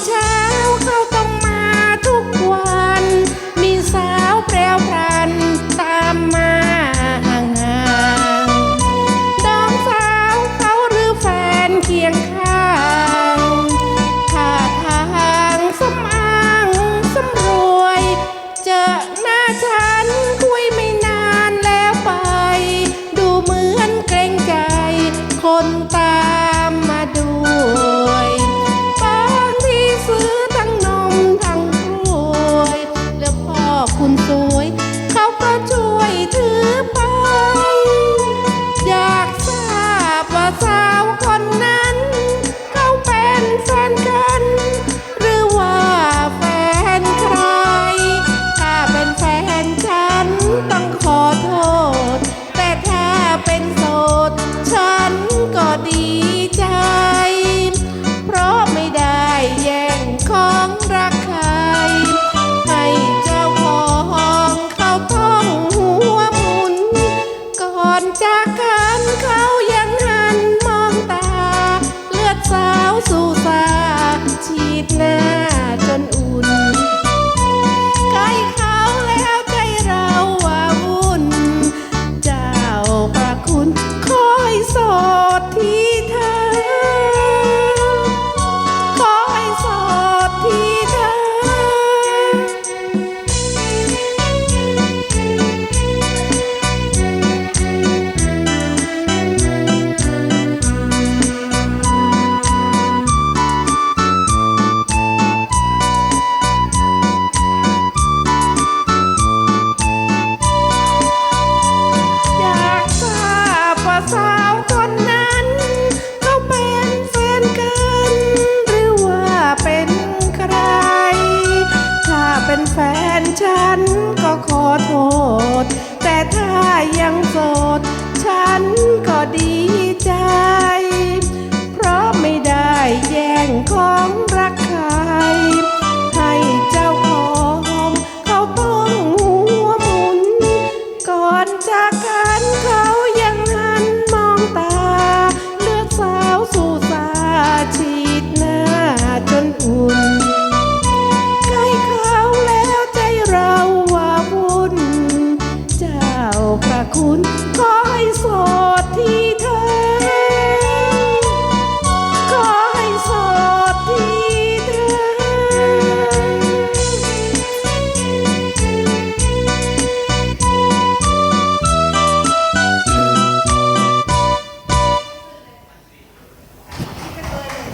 time. จากกันเขา แฟนฉันก็ขอโทษ แต่ถ้ายังโสด ฉัน